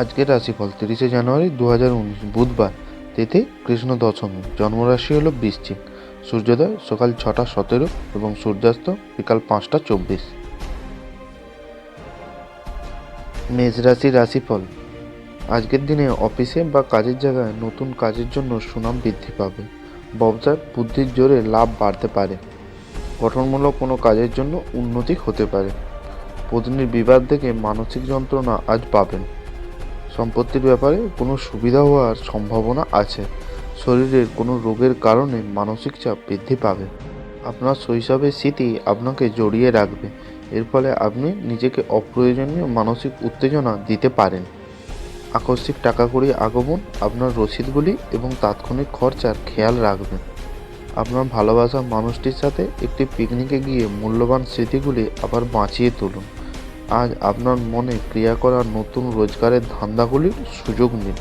আজকের রাশিফল তিরিশে জানুয়ারি দু হাজার উনিশ, বুধবার, তিথি কৃষ্ণ দশমী, জন্মরাশি হল বৃশ্চিক, সূর্যোদয় সকাল ছটা সতেরো এবং সূর্যাস্ত বিকাল পাঁচটা চব্বিশ। মেষ রাশির রাশিফল, আজকের দিনে অফিসে বা কাজের জায়গায় নতুন কাজের জন্য সুনাম বৃদ্ধি পাবে ব্যবসায় বুদ্ধির জোরে লাভ বাড়তে পারে, গঠনমূলক কোনো কাজের জন্য উন্নতি হতে পারে, পত্নীর বিবাদ থেকে মানসিক যন্ত্রণা আজ পাবেন। সম্পত্তির ব্যাপারে কোনো সুবিধা হওয়ার সম্ভাবনা আছে। শরীরের কোনো রোগের কারণে মানসিক চাপ বৃদ্ধি পাবে। আপনার শৈশবের স্মৃতি আপনাকে জড়িয়ে রাখবে। এর ফলে আপনি নিজেকে অপ্রয়োজনীয় মানসিক উত্তেজনা দিতে পারেন। আকস্মিক টাকা কড়ি আগমন, আপনার রসিদগুলি এবং তাৎক্ষণিক খরচার খেয়াল রাখবেন। আপনার ভালোবাসা মানুষটির সাথে একটি পিকনিকে গিয়ে মূল্যবান স্মৃতিগুলি আবার বাঁচিয়ে তুলুন। আজ আপনার মনে ক্রিয়া করার নতুন রোজগারের ধান্দাগুলির সুযোগ নিন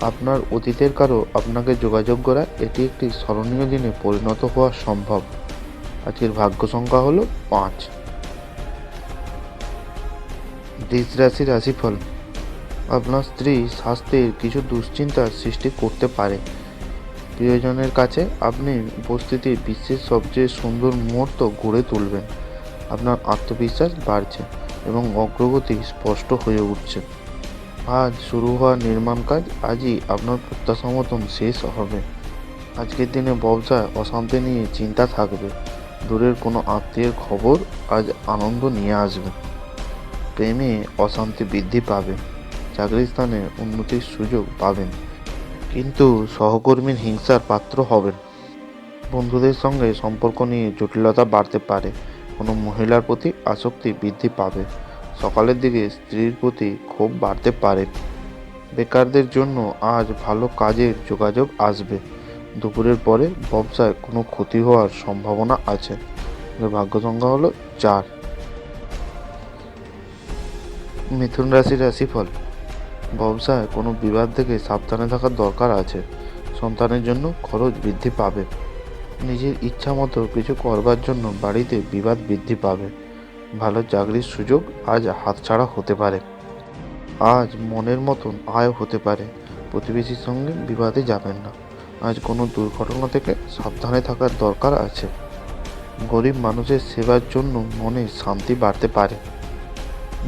আপনার অতীতের কারও আপনাকে যোগাযোগ করা এটি একটি স্মরণীয় দিনে পরিণত হওয়া সম্ভব। আজকের ভাগ্য সংখ্যা হলো পাঁচ। বৃষ রাশি রাশিফল। আপনার স্ত্রী স্বাস্থ্যের কিছু দুশ্চিন্তার সৃষ্টি করতে পারে। প্রিয়জনের কাছে আপনি উপস্থিতি বিশ্বের সবচেয়ে সুন্দর মুহূর্ত গড়ে তুলবেন। আপনার আত্মবিশ্বাস বাড়ছে। এবং অগ্রগতি স্পষ্ট হয়ে উঠছে। আজ শুরু হওয়া নির্মাণ কাজ আজই আপনার প্রত্যাশা মতন শেষ হবে। আজকের দিনে ব্যবসায় অশান্তি নিয়ে চিন্তা থাকবে। দূরের কোনো আত্মীয়ের খবর আজ আনন্দ নিয়ে আসবে। প্রেমে অশান্তি বৃদ্ধি পাবে। চাকরির স্থানে উন্নতির সুযোগ পাবেন। কিন্তু সহকর্মীর হিংসার পাত্র হবেন। বন্ধুদের সঙ্গে সম্পর্ক নিয়ে জটিলতা বাড়তে পারে। কোনো মহিলার প্রতি আসক্তি বৃদ্ধি পাবে। সকালের দিকে স্ত্রীর প্রতি ক্ষোভ বাড়তে পারে। বেকারদের জন্য আজ ভালো কাজের যোগাযোগ আসবে। দুপুরের পরে ব্যবসায় কোনো ক্ষতি হওয়ার সম্ভাবনা আছে। ভাগ্য সংখ্যা হলো চার। মিথুন রাশির রাশিফল। ব্যবসায় কোনো বিবাদ থেকে সাবধানে থাকার দরকার আছে। সন্তানের জন্য খরচ বৃদ্ধি পাবে। নিজের ইচ্ছা মতো কিছু করবার জন্য বাড়িতে বিবাদ বৃদ্ধি পাবে। ভালো চাকরির সুযোগ আজ হাতছাড়া হতে পারে। আজ মনের মতন আয় হতে পারে। প্রতিবেশীর সঙ্গে বিবাদে যাবেন না। আজ কোনো দুর্ঘটনা থেকে সাবধানে থাকার দরকার আছে। গরিব মানুষের সেবার জন্য মনে শান্তি বাড়তে পারে।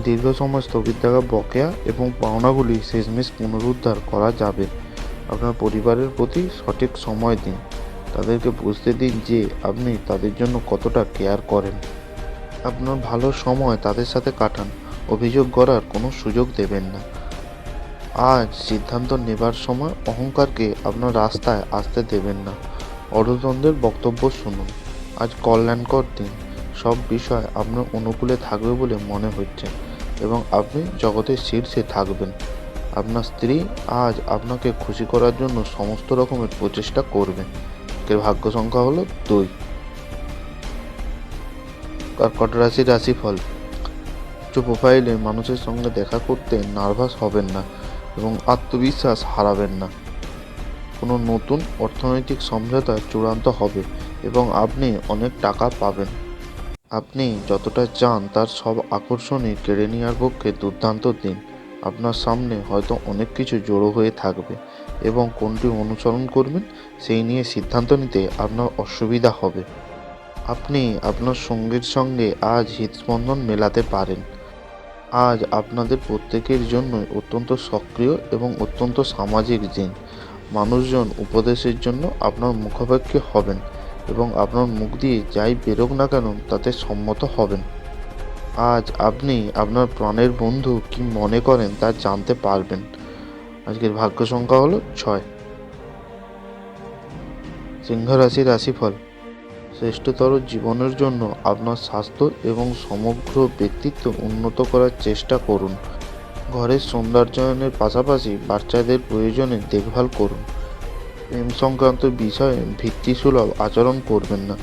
দীর্ঘ সময় স্থগিত থাকা বকেয়া এবং পাওনাগুলি শেষমেশ পুনরুদ্ধার করা যাবে। আপনার পরিবারের প্রতি সঠিক সময় দিন। তাদেরকে বুঝতে দিন যে আপনি তাদের জন্য কতটা কেয়ার করেন। আপনার ভালো সময় তাদের সাথে কাটান। অভিযোগ করার কোনো সুযোগ দেবেন না। আজ সিদ্ধান্ত নেবার সময় অহংকারকে আপনার রাস্তায় আসতে দেবেন না। অরুদ্রন্দ্রের বক্তব্য শুনুন। আজ কল্যাণকর দিন। সব বিষয় আপনার অনুকূলে থাকবে বলে মনে হচ্ছে এবং আপনি জগতের শীর্ষে থাকবেন। আপনার স্ত্রী আজ আপনাকে খুশি করার জন্য সমস্ত রকমের প্রচেষ্টা করবেন এর ভাগ্য সংখ্যা হলো দুই। কর্কট রাশির রাশিফল? উচ্চ প্রোফাইলে মানুষের সঙ্গে দেখা করতে নার্ভাস হবেন না এবং আত্মবিশ্বাস হারাবেন না। কোনো নতুন অর্থনৈতিক সমঝোতা চূড়ান্ত হবে এবং আপনি অনেক টাকা পাবেন। আপনি যতটা চান তার সব আকর্ষণই কেড়ে নেওয়ার পক্ষে দুর্দান্ত দিন। আপনার সামনে হয়তো অনেক কিছু জড়ো হয়ে থাকবে। এবং কোনটি অনুসরণ করবেন সেই নিয়ে সিদ্ধান্ত নিতে আপনার অসুবিধা হবে। আপনি আপনার সঙ্গীর সঙ্গে আজ হৃদস্পন্দন মেলাতে পারেন। আজ আপনাদের প্রত্যেকের জন্যই অত্যন্ত সক্রিয় এবং অত্যন্ত সামাজিক দিন মানুষজন উপদেশের জন্য আপনার মুখাপেক্ষী হবেন এবং আপনার মুখ দিয়ে যাই বেরোক না কেন তাতে সম্মত হবেন। আজ আপনি আপনার প্রাণের বন্ধু কি মনে করেন তা জানতে পারবেন। আজকের ভাগ্য সংখ্যা হলো ছয়। সিংহ রাশি রাশিফল, শ্রেষ্ঠতর জীবনের জন্য আপনার স্বাস্থ্য এবং সমগ্র ব্যক্তিত্ব উন্নত করার চেষ্টা করুন। ঘরের সৌন্দর্যায়নের পাশাপাশি বাচ্চাদের প্রয়োজনে দেখভাল করুন। প্রেম সংক্রান্ত বিষয়ে ভিত্তিসুলভ আচরণ করবেন না।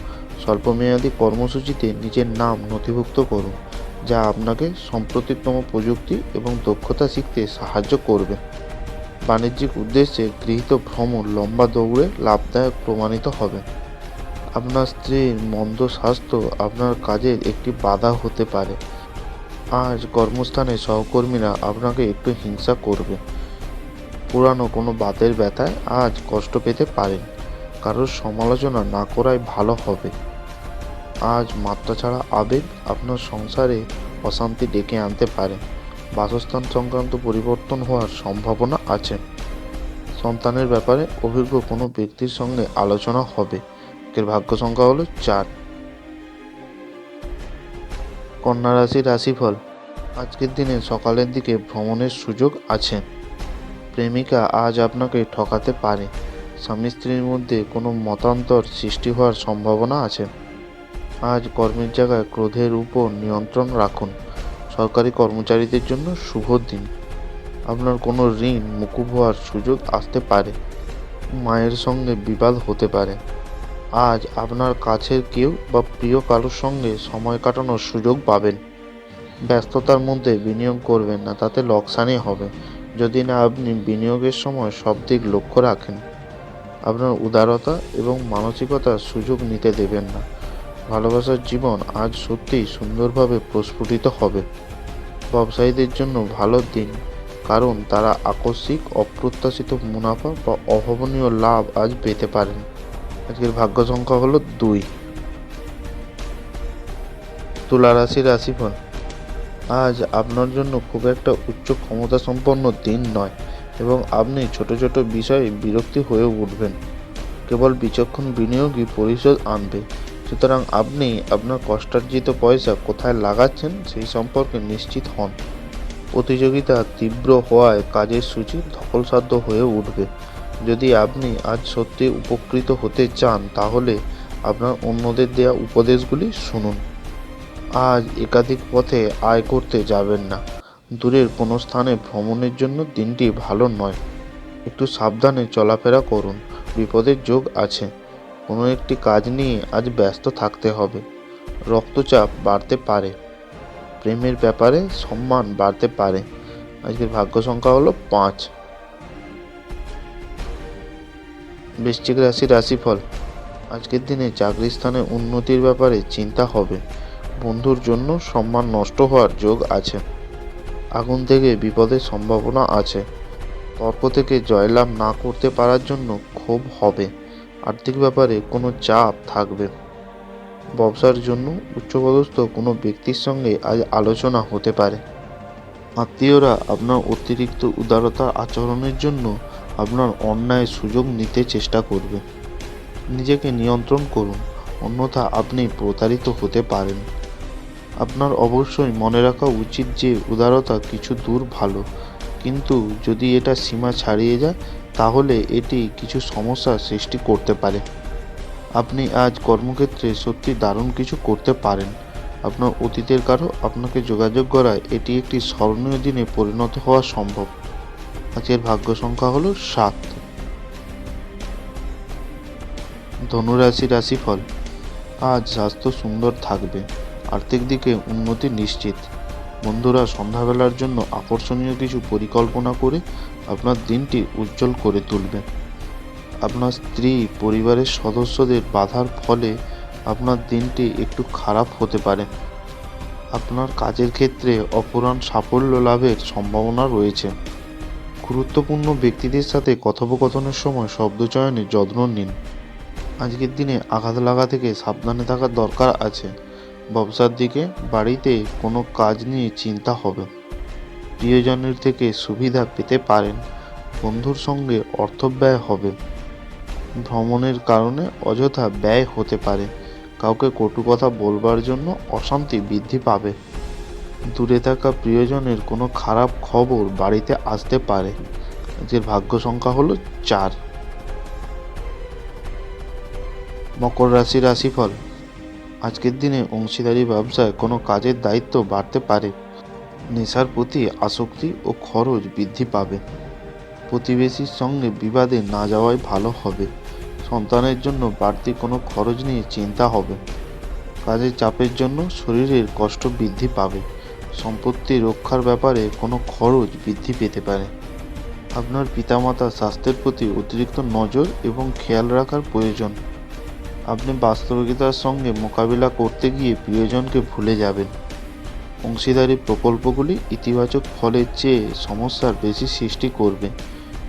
স্বল্পমেয়াদী কর্মসূচিতে নিজের নাম নথিভুক্ত করুন, যা আপনাকে সাম্প্রতিকতম প্রযুক্তি এবং দক্ষতা শিখতে সাহায্য করবে। বাণিজ্যিক উদ্দেশ্যে গৃহীত ভ্রমণ লম্বা দৌড়ে লাভদায়ক প্রমাণিত হবে। আপনার স্ত্রীর মন্দ স্বাস্থ্য আপনার কাজের একটি বাধা হতে পারে। আজ কর্মস্থানে সহকর্মীরা আপনাকে একটু হিংসা করবে। পুরানো কোনো বাতের ব্যথায় আজ কষ্ট পেতে পারেন। কারোর সমালোচনা না করাই ভালো হবে। আজ মাত্রা ছাড়া আবেগ আপনার সংসারে অশান্তি ডেকে আনতে পারে। বাসস্থান সংক্রান্ত পরিবর্তন হওয়ার সম্ভাবনা আছে। সন্তানের ব্যাপারে অভিজ্ঞ কোনো ব্যক্তির সঙ্গে আলোচনা হবে। এর ভাগ্য সংখ্যা হলো চার। কন্যা রাশি রাশিফল, আজকের দিনে সকালের দিকে ভ্রমণের সুযোগ আছে। প্রেমিকা আজ আপনাকে ঠকাতে পারে। স্বামী স্ত্রীর মধ্যে কোনো মতান্তর সৃষ্টি হওয়ার সম্ভাবনা আছে। আজ কর্মের জায়গায় ক্রোধের উপর নিয়ন্ত্রণ রাখুন। সরকারি কর্মচারীদের জন্য শুভ দিন। আপনার কোনো ঋণ, মুকুব হওয়ার সুযোগ আসতে পারে। মায়ের সঙ্গে বিবাদ হতে পারে। আজ আপনার কাছের কেউ বা প্রিয় কারোর সঙ্গে সময় কাটানোর সুযোগ পাবেন। ব্যস্ততার মধ্যে বিনিয়োগ করবেন না, তাতে লোকসানই হবে। যদি না, আপনি বিনিয়োগের সময় সব দিক লক্ষ্য রাখেন। আপনার উদারতা এবং মানসিকতার সুযোগ নিতে দেবেন না। ভালোবাসার জীবন আজ সত্যিই সুন্দরভাবে প্রস্ফুটিত হবে। ব্যবসায়ীদের জন্য ভালো দিন, কারণ তারা আকস্মিক, অপ্রত্যাশিত মুনাফা বা অভাবনীয় লাভ আজ পেতে পারেন। আজকের ভাগ্য সংখ্যা হলো দুই। তুলা রাশি রাশিফল। আজ আপনার জন্য খুব একটা উচ্চ ক্ষমতা সম্পন্ন দিন নয় এবং আপনি ছোট ছোট বিষয়ে বিরক্তি হয়ে উঠবেন। কেবল বিচক্ষণ বিনিয়োগই পরিশোধ আনবে। সুতরাং আপনি আপনার কষ্টার্জিত পয়সা কোথায় লাগাচ্ছেন সেই সম্পর্কে নিশ্চিত হন। প্রতিযোগিতা তীব্র হওয়ায় কাজের সূচি ধকলসাধ্য হয়ে উঠবে। যদি আপনি আজ সত্যি উপকৃত হতে চান, তাহলে আপনার অন্যদের দেওয়া উপদেশগুলি শুনুন। আজ একাধিক পথে আয় করতে যাবেন না। দূরের কোনো স্থানে ভ্রমণের জন্য দিনটি ভালো নয়। একটু সাবধানে চলাফেরা করুন। বিপদের যোগ আছে। কোনো একটি কাজ নিয়ে আজ ব্যস্ত থাকতে হবে। রক্তচাপ বাড়তে পারে। প্রেমের ব্যাপারে সম্মান বাড়তে পারে। আজকের ভাগ্য সংখ্যা হলো পাঁচ। বৃশ্চিক রাশি রাশিফল। আজকের দিনে চাকরির স্থানে উন্নতির ব্যাপারে চিন্তা হবে। বন্ধুর জন্য সম্মান নষ্ট হওয়ার যোগ আছে। আগুন থেকে বিপদের সম্ভাবনা আছে। তর্ক থেকে জয়লাভ না করতে পারার জন্য ক্ষোভ হবে। আর্থিক ব্যাপারে কোনো চাপ থাকবে। ব্যবসার জন্য উচ্চপদস্থ কোনো ব্যক্তির সঙ্গে আজ আলোচনা হতে পারে। আত্মীয়রা আপনার অতিরিক্ত উদারতা আচরণের জন্য আপনার অন্যায় সুযোগ নিতে চেষ্টা করবে। নিজেকে নিয়ন্ত্রণ করুন, অন্যথা আপনি প্রতারিত হতে পারেন। আপনার অবশ্যই মনে রাখা উচিত যে উদারতা কিছু দূর ভালো, কিন্তু যদি এটা সীমা ছাড়িয়ে যায় তাহলে এটি কিছু সমস্যার সৃষ্টি করতে পারে। আপনি আজ কর্মক্ষেত্রে সত্যি দারুণ কিছু করতে পারেন। আপনার অতীতের কারও আপনাকে যোগাযোগ করায় এটি একটি স্মরণীয় দিনে পরিণত হওয়া সম্ভব। আজকের ভাগ্য সংখ্যা হলো সাত। ধনুরাশি রাশিফল, আজ স্বাস্থ্য সুন্দর থাকবে, আর্থিক দিকে উন্নতি নিশ্চিত। বন্ধুরা, সন্ধ্যাবেলার জন্য আকর্ষণীয় কিছু পরিকল্পনা করে আপনার দিনটি উজ্জ্বল করে তুলবে। আপনার স্ত্রী পরিবারের সদস্যদের বাধার ফলে আপনার দিনটি একটু খারাপ হতে পারে। আপনার কাজের ক্ষেত্রে অপরাণ সাফল্য লাভের সম্ভাবনা রয়েছে। গুরুত্বপূর্ণ ব্যক্তিদের সাথে কথোপকথনের সময় শব্দচয়নে যত্ন নিন। আজকের দিনে আঘাত লাগা থেকে সাবধানে থাকার দরকার আছে। ব্যবসার দিকে, বাড়িতে কোনো কাজ নিয়ে চিন্তা হবে। প্রিয়জনের থেকে সুবিধা পেতে পারেন। বন্ধুর সঙ্গে অর্থ ব্যয় হবে। ভ্রমণের কারণে অযথা ব্যয় হতে পারে। কাউকে কটু কথা বলবার জন্য অশান্তি বৃদ্ধি পাবে। দূরে থাকা প্রিয়জনের কোনো খারাপ খবর বাড়িতে আসতে পারে। যে ভাগ্য সংখ্যা হলো চার। মকর রাশি রাশিফল। আজকের দিনে অংশীদারি ব্যবসায় কোনো কাজের দায়িত্ব বাড়তে পারে। নেশার প্রতি আসক্তি ও খরচ বৃদ্ধি পাবে। প্রতিবেশীর সঙ্গে বিবাদে না যাওয়াই ভালো হবে। সন্তানের জন্য বাড়তি কোনো খরচ নিয়ে চিন্তা হবে। কাজের চাপের জন্য শরীরের কষ্ট বৃদ্ধি পাবে। সম্পত্তি রক্ষার ব্যাপারে কোনো খরচ বৃদ্ধি পেতে পারে। আপনার পিতামাতার স্বাস্থ্যের প্রতি অতিরিক্ত নজর এবং খেয়াল রাখার প্রয়োজন। আপনি বাস্তবিকতার সঙ্গে মোকাবিলা করতে গিয়ে প্রিয়জনকে ভুলে যাবেন। অংশীদারি প্রকল্পগুলি ইতিবাচক ফলের চেয়ে সমস্যার বেশি সৃষ্টি করবে,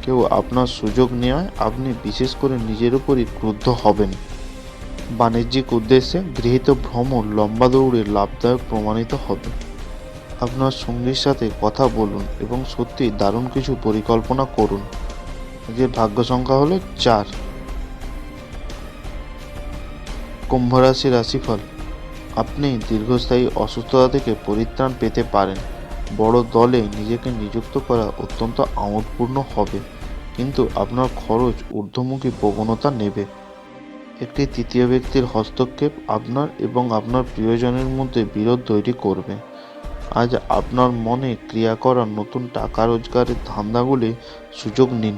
কেউ আপনার সুযোগ নেওয়ায় আপনি বিশেষ করে নিজের উপরই ক্রুদ্ধ হবেন। বাণিজ্যিক উদ্দেশ্যে গৃহীত ভ্রমণ লম্বা দৌড়ে লাভদায়ক প্রমাণিত হবে। আপনার সঙ্গীর সাথে কথা বলুন এবং সত্যি দারুণ কিছু পরিকল্পনা করুন। আজকের ভাগ্য সংখ্যা হলো চার। কুম্ভ রাশি রাশিফল আপনি দীর্ঘস্থায়ী অসুস্থতা থেকে পরিত্রাণ পেতে পারেন। বড় দলে নিজেকে নিযুক্ত করা অত্যন্ত আমোদপূর্ণ হবে, কিন্তু আপনার খরচ ঊর্ধ্বমুখী প্রবণতা নেবে। একটি তৃতীয় ব্যক্তির হস্তক্ষেপ আপনার এবং আপনার প্রিয়জনের মধ্যে বিরোধ তৈরি করবে। আজ আপনার মনে ক্রিয়া করা নতুন টাকা রোজগারের ধান্দাগুলি সুযোগ নিন।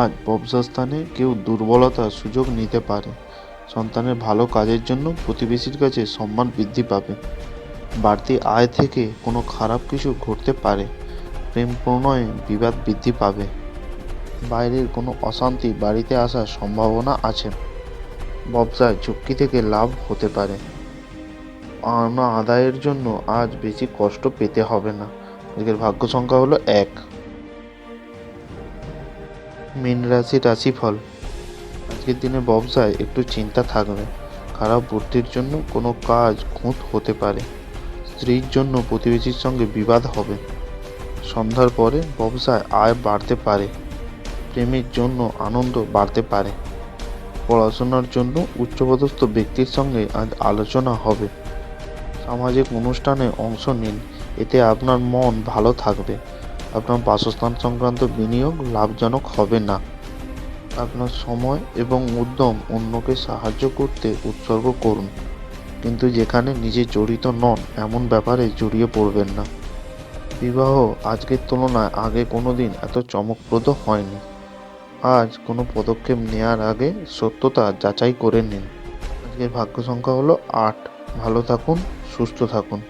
আজ ব্যবসাস্থানে কেউ দুর্বলতার সুযোগ নিতে পারে। সন্তানের ভালো কাজের জন্য প্রতিবেশীর কাছে সম্মান বৃদ্ধি পাবে। বাড়তি আয় থেকে কোনো খারাপ কিছু ঘটতে পারে। প্রেম প্রণয়ে বিবাদ বৃদ্ধি পাবে। বাইরের কোনো অশান্তি বাড়িতে আসার সম্ভাবনা আছে। ব্যবসায় ঝুঁকি থেকে লাভ হতে পারে। পাওনা আদায়ের জন্য আজ বেশি কষ্ট পেতে হবে না। আজকের ভাগ্য সংখ্যা হলো এক। মীন রাশি রাশিফল। আজকের দিনে ব্যবসায় একটু চিন্তা থাকবে। খারাপ বুদ্ধির জন্য কোনো কাজ খুঁত হতে পারে। স্ত্রীর জন্য প্রতিবেশীর সঙ্গে বিবাদ হবে। সন্ধ্যার পরে ব্যবসায় আয় বাড়তে পারে। প্রেমের জন্য আনন্দ বাড়তে পারে। পড়াশোনার জন্য উচ্চপদস্থ ব্যক্তির সঙ্গে আজ আলোচনা হবে। সামাজিক অনুষ্ঠানে অংশ নিন। এতে আপনার মন ভালো থাকবে। আপনার বাসস্থান সংক্রান্ত বিনিয়োগ লাভজনক হবে না। আপনার সময় এবং উদ্যম অন্যকে সাহায্য করতে উৎসর্গ করুন। কিন্তু যেখানে নিজে জড়িত নন, এমন ব্যাপারে জড়িয়ে পড়বেন না। বিবাহ আজকের তুলনায় আগে কোনো দিন এত চমকপ্রদ হয়নি। আজ কোনো পদক্ষেপ নেওয়ার আগে সত্যতা যাচাই করে নিন। আজকের ভাগ্য সংখ্যা হলো আট। ভালো থাকুন, সুস্থ থাকুন।